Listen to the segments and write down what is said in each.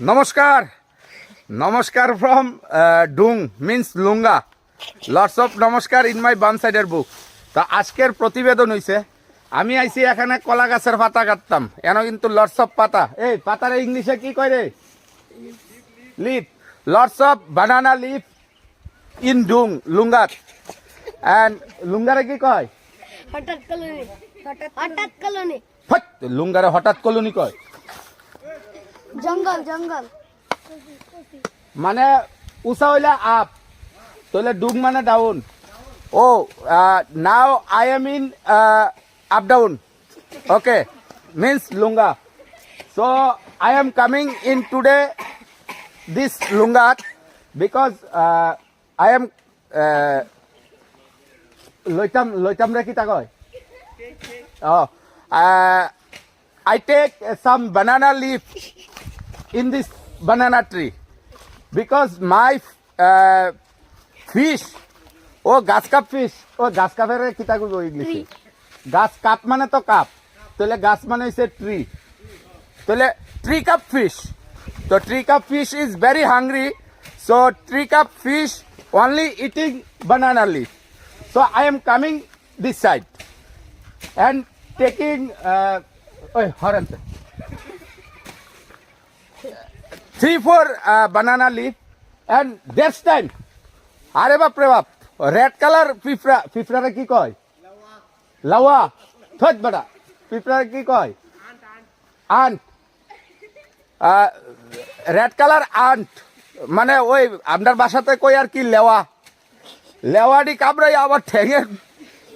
নমস্কার। নমস্কার ফ্রম ডুং মিন্স লুঙ্গা। লটস অফ নমস্কার ইন মাই বাম সাইডের বুক তো আজকের প্রতিবেদন হইছে আমি আইছি এখানে কলা গাছের পাতা কাটতাম। এন কিন্তু লটস অফ পাতা। এই পাতার ইংলিশে কি কয় রে? Leaf lots of banana leaf in ডুং লুঙ্গাত অ্যান্ড লুঙ্গারে কি কয়? হঠাৎ কলোনি হঠাৎ কলোনি। লুঙ্গারে হঠাৎ কলোনি কয়? জঙ্গল জঙ্গল। মানে উষা হইলে আপ তাহলে ডুব মানে down O now I am in up down okay means Lunga so I am coming in today this লুঙ্গাত because I am লইতাম লইতাম রে কিতা কয় Oh, uh, I take uh, some banana leaf in this banana tree because my uh, fish ও গাছ cup fish ও গাছ কাপের কিতা করব ইংলিশে? গাছ কাপ মানে তো কাপ। তাহলে গাছ মানে হচ্ছে ট্রি তাহলে ট্রি কাপ ফিশ তো tree cup fish is very hungry so tree cup fish only eating banana leaf so I am coming this side and taking uh, hold on. three four uh, banana leaf and this time আরে বাপ রে বাপ red colour পিঁপড়া পিঁপড়ারে কি কয়? লাওয়া। থত বেটা পিঁপড়ারে কি কয়? আন্ট রেড কালার আন্ট মানে ওই আপনার বাসাতে কই আর কি লেওয়া? লেওয়াডি কামড়াই আবার ঠেঙে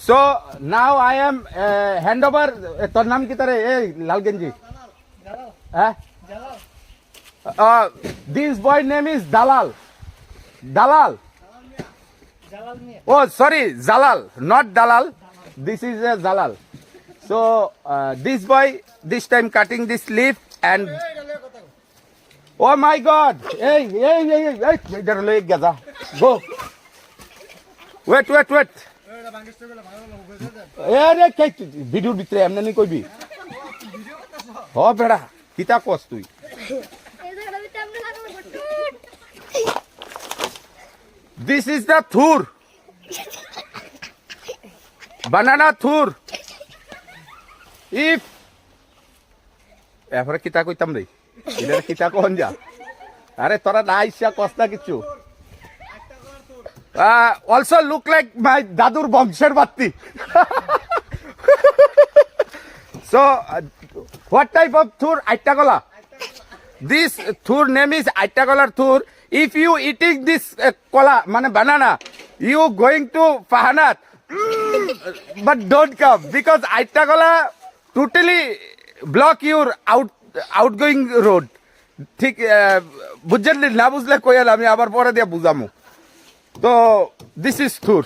so now I am hand over तर नाम की तरह ए लाल गंजी this boy name is Dalal Dalal oh sorry Jalal not Dalal this is a Jalal so this boy this time cutting this leaf and oh my God ए ए ए ए इधर ले गया था गो वेट वेट वेट এ রে, কে ভিডিওর ভিতরে এমনি নি কইবি? হ, বেড়া কিতা কস তুই? দিস ইজ দ্য থুর বানানা থুর ইফ এরপরে কিতা কইতাম রে? এটা কিতা কন যা? আরে, তোরা না আইসা কস না কিছু। অলসো লুক লাইক মাই দাদুর বংশের বাত্তি সো হোয়াট টাইপ অফ থুর আইটা কলা দিস থুর নেম ইজ আইটা কলার থুর ইফ ইউ ইটিং দিস কলা মানে বানানা ইউ গোয়িং টু ফাহানাত বাট ডোন্ট কাম বিকজ আইটা কলা totally block your out out going road ঠিক আহ, বুঝছেন নি? না বুঝলে কইয়াল আমি আবার পরে দিয়ে বুঝামু তো দিস ইজ থুর